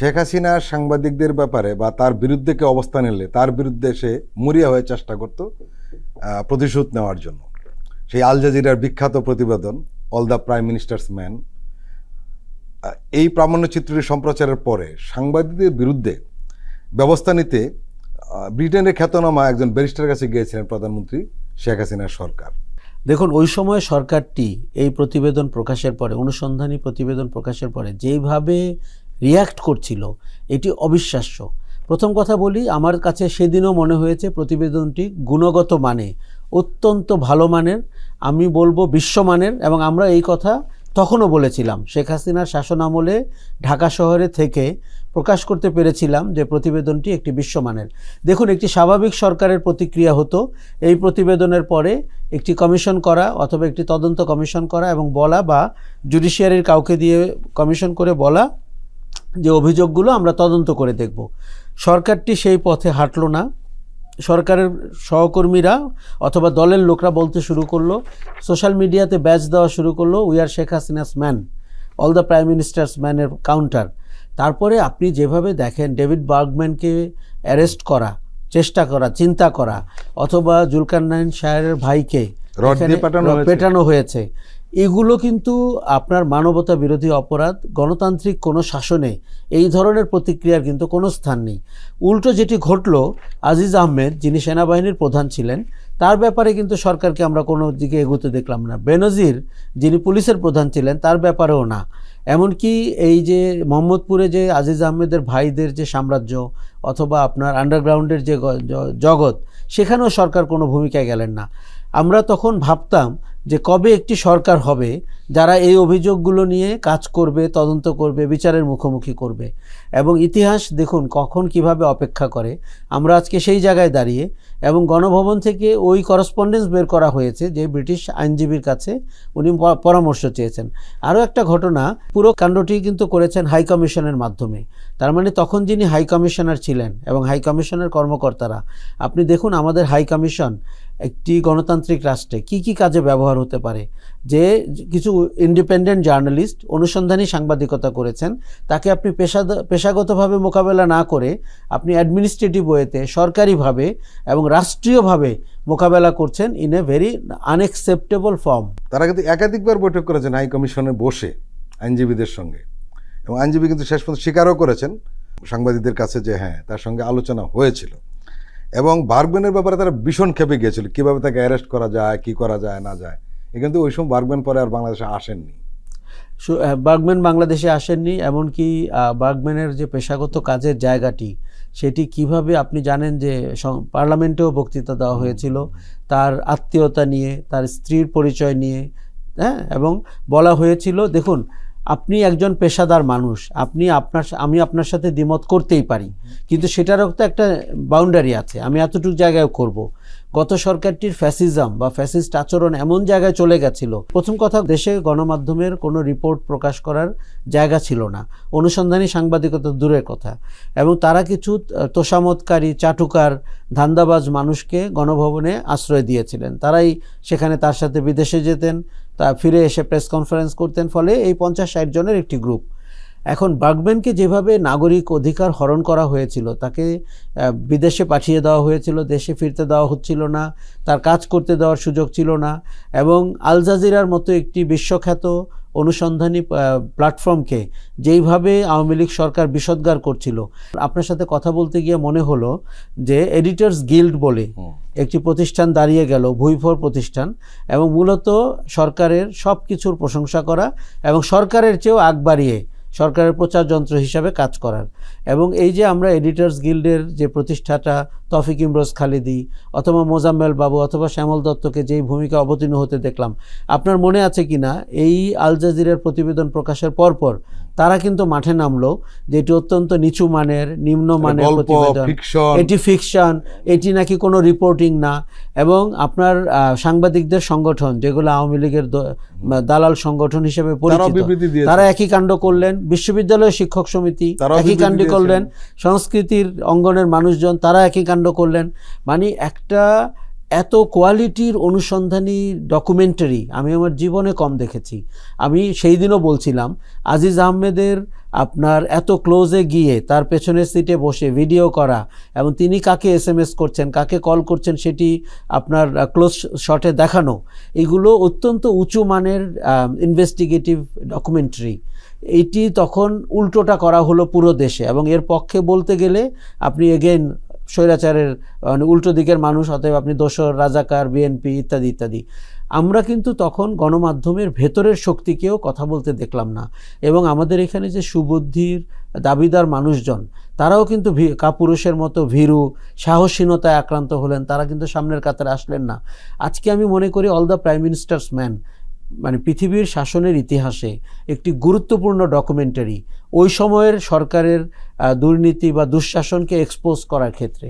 শেখ হাসিনা সাংবাদিকদের ব্যাপারে বা তার বিরুদ্ধে কে অবস্থান নিলে, তার বিরুদ্ধে সে মরিয়া হয়ে চেষ্টা করত প্রতিশোধ নেওয়ার জন্য। সেই আল জাজিরার বিখ্যাত প্রতিবেদন all the prime minister's men এই প্রামাণ্যচিত্রটি সম্প্রচারের পরে সাংবাদিকদের বিরুদ্ধে ব্যবস্থা নিতে ব্রিটেনের খ্যাতনামা একজন ব্যারিস্টার কাছে গিয়েছিলেন প্রধানমন্ত্রী শেখ হাসিনার সরকার। দেখুন, ওই সময় সরকারটি এই প্রতিবেদন প্রকাশের পরে, অনুসন্ধানী প্রতিবেদন প্রকাশের পরে যেইভাবে রিয়াক্ট করছিল, এটি অবিশ্বাস্য। প্রথম কথা বলি, আমার কাছে সেদিনও মনে হয়েছে প্রতিবেদনটি গুণগত মানে অত্যন্ত ভালো মানের, আমি বলব বিশ্বমানের এবং আমরা এই কথা তখনও বলেছিলাম, শেখ হাসিনার শাসনামলে ঢাকা শহরে থেকে প্রকাশ করতে পেরেছিলাম যে প্রতিবেদনটি একটি বিশ্বমানের দেখুন, একটি স্বাভাবিক সরকারের প্রতিক্রিয়া হতো, এই প্রতিবেদনের পরে একটি কমিশন করা অথবা একটি তদন্ত কমিশন করা এবং বলা বা জুডিশিয়ারির কাউকে দিয়ে কমিশন করে বলা যে অভিযোগগুলো আমরা তদন্ত করে দেখব। সরকারটি সেই পথে হাঁটলো না। সরকারের সহকর্মীরা অথবা দলের লোকরা বলতে শুরু করল সোশ্যাল মিডিয়াতে ব্যাচ দেওয়া শুরু করল we are Sheikh Hasina's men all the prime minister's ম্যানের কাউন্টার তারপরে আপনি যেভাবে দেখেন ডেভিড বার্গম্যানকে অ্যারেস্ট করা চেষ্টা করা চিন্তা করা অথবা জুলকারনাইন শাহের ভাইকে পেটানো হয়েছে। এগুলো কিন্তু আপনার মানবতা বিরোধী অপরাধ, গণতান্ত্রিক কোনো শাসনে এই ধরনের প্রতিক্রিয়ার কিন্তু কোনো স্থান নেই। উল্টো যেটি ঘটলো, আজিজ আহমেদ, যিনি সেনাবাহিনীর প্রধান ছিলেন, তার ব্যাপারে কিন্তু সরকারকে আমরা কোনো দিকে এগোতে দেখলাম না। বেনজির, যিনি পুলিশের প্রধান ছিলেন, তার ব্যাপারেও না। এমনকি এই যে মোহাম্মদপুরে যে আজিজ আহমেদের ভাইদের যে সাম্রাজ্য অথবা আপনার আন্ডারগ্রাউন্ডের যে জগৎ, সেখানেও সরকার কোনো ভূমিকায় গেলেন না। আমরা তখন ভাবতাম যে কবে একটি সরকার হবে, যারা এই অভিযোগগুলো নিয়ে কাজ করবে, তদন্ত করবে, বিচারের মুখোমুখি করবে। এবং ইতিহাস দেখুন কখন কীভাবে অপেক্ষা করে। আমরা আজকে সেই জায়গায় দাঁড়িয়ে এবং গণভবন থেকে ওই করসপন্ডেন্স বের করা হয়েছে যে ব্রিটিশ আইনজীবীর কাছে উনি পরামর্শ চেয়েছেন। আরও একটা ঘটনা, পুরো কাণ্ডটি কিন্তু করেছেন হাই কমিশনের মাধ্যমে। তার মানে তখন যিনি হাই কমিশনার ছিলেন এবং হাই কমিশনের কর্মকর্তারা, আপনি দেখুন আমাদের হাই কমিশন একটি গণতান্ত্রিক রাষ্ট্রে কি কি কাজে ব্যবহার হতে পারে? যে কিছু ইন্ডিপেন্ডেন্ট জার্নালিস্ট অনুসন্ধানী সাংবাদিকতা করেছেন, তাকে আপনি পেশা পেশাগতভাবে মোকাবেলা না করে আপনি অ্যাডমিনিস্ট্রেটিভ ওয়েতে সরকারিভাবে এবং রাষ্ট্রীয়ভাবে মোকাবেলা করছেন in a very unacceptable form তারা কিন্তু একাধিকবার বৈঠক করেছেন হাই কমিশনে বসে আইনজীবীদের সঙ্গে। এবং আইনজীবী কিন্তু শেষ পর্যন্ত স্বীকারও করেছেন সাংবাদিকদের কাছে যে হ্যাঁ তার সঙ্গে আলোচনা হয়েছিল। এবং বার্গম্যানের ব্যাপারে তারা ভীষণ খেপে গিয়েছিল, কীভাবে তাকে অ্যারেস্ট করা যায়, কি করা যায়, না যায়। কিন্তু ওই সময় বার্গম্যান পরে আর বাংলাদেশে আসেননি। বার্গম্যান বাংলাদেশে আসেননি, এমনকি বার্গম্যানের যে পেশাগত কাজের জায়গাটি, সেটি কীভাবে আপনি জানেন যে পার্লামেন্টেও বক্তৃতা দেওয়া হয়েছিল, তার আত্মীয়তা নিয়ে, তার স্ত্রীর পরিচয় নিয়ে হ্যাঁ? এবং বলা হয়েছিল, দেখুন আপনি একজন পেশাদার মানুষ, আপনি আপনার আমি আপনার সাথে দ্বিমত করতেই পারি। কিন্তু সেটারও তো একটা বাউন্ডারি আছে, আমি এতটুকু জায়গায় করব। গত সরকারটির ফ্যাসিজম বা ফ্যাসিস্ট আচরণ এমন জায়গায় চলে গেছিল। প্রথম কথা, দেশে গণমাধ্যমের কোনো রিপোর্ট প্রকাশ করার জায়গা ছিল না। অনুসন্ধানী সাংবাদিকতা দূরের কথা। এবং তারা কিছু তোষামতকারী চাটুকার, ধান্দাবাজ মানুষকে গণভবনে আশ্রয় দিয়েছিলেন। তারাই সেখানে তার সাথে বিদেশে যেতেন, তা ফিরে এসে প্রেস কনফারেন্স করতেন। ফলে এই পঞ্চাশ ষাট জনের একটি গ্রুপ এখন বাগম্যানকে যেভাবে নাগরিক অধিকার হরণ করা হয়েছিল তাকে বিদেশে পাঠিয়ে দেওয়া হয়েছিল দেশে ফিরতে দেওয়া হচ্ছিল না তার কাজ করতে দেওয়ার সুযোগ ছিল না এবং আল জাজিরার মতো একটি বিশ্বখ্যাত অনুসন্ধানী প্ল্যাটফর্মকে যেইভাবে আওয়ামী লীগ সরকার বিষোদ্গার করছিল। আপনার সাথে কথা বলতে গিয়ে মনে হলো যে এডিটার্স গিল্ড বলে একটি প্রতিষ্ঠান দাঁড়িয়ে গেল ভুইফোর প্রতিষ্ঠান এবং মূলত সরকারের সব কিছুর প্রশংসা করা এবং সরকারের চেয়েও আগ বাড়িয়ে সরকারের প্রচার যন্ত্র হিসাবে কাজ করার। এবং এই যে আমরা এডিটার্স গিল্ডের যে প্রতিষ্ঠাটা তফিক ইমরোজ খালিদি অথবা মোজাম্মেল বাবু অথবা শ্যামল দত্তকে যেই ভূমিকা অবতীর্ণ হতে দেখলাম আপনার মনে আছে কি না? এই আল জাজিরের প্রতিবেদন প্রকাশের পরপর তারা কিন্তু মাঠে নামলো যে এটি অত্যন্ত নিচু মানের নিম্ন মানের প্রতিবেদন। এটি ফিকশন এটি নাকি কোনো রিপোর্টিং না। এবং আপনার সাংবাদিকদের সংগঠন যেগুলো আওয়ামী লীগের দালাল সংগঠন হিসেবে পরিচিত তারা একই কাণ্ড করলেন। বিশ্ববিদ্যালয় শিক্ষক সমিতি একই কাণ্ড করলেন। সংস্কৃতির অঙ্গনের মানুষজন তারা একই কাণ্ড করলেন। মানে একটা এত কোয়ালিটির অনুসন্ধানী ডকুমেন্টারি আমি আমার জীবনে কম দেখেছি। আমি সেই দিনও বলছিলাম, আজিজ আহমেদের আপনার এত ক্লোজে গিয়ে তার পেছনের সিটে বসে ভিডিও করা এবং তিনি কাকে এস এম এস করছেন, কাকে কল করছেন সেটি আপনার ক্লোজ শটে দেখানো, এগুলো অত্যন্ত উঁচু মানের ইনভেস্টিগেটিভ ডকুমেন্টারি এটি তখন উল্টোটা করা হলো পুরো দেশে এবং এর পক্ষে বলতে গেলে আপনি এগেন স্বৈরাচারের মানে উল্টো দিকের মানুষ, অতএব আপনি দোসর, রাজাকার, বিএনপি ইত্যাদি ইত্যাদি। আমরা কিন্তু তখন গণমাধ্যমের ভেতরের শক্তিকেও কথা বলতে দেখলাম না। এবং আমাদের এখানে যে সুবুদ্ধির দাবিদার মানুষজন, তারাও কিন্তু কাপুরুষের মতো ভীরু, সাহসীনতায় আক্রান্ত হলেন, তারা কিন্তু সামনের কাতারে আসলেন না। আজকে আমি মনে করি all the prime minister's men মানে পৃথিবীর শাসনের ইতিহাসে একটি গুরুত্বপূর্ণ ডকুমেন্টারি ওই সময়ের সরকারের দুর্নীতি বা দুঃশাসনকে এক্সপোজ করার ক্ষেত্রে।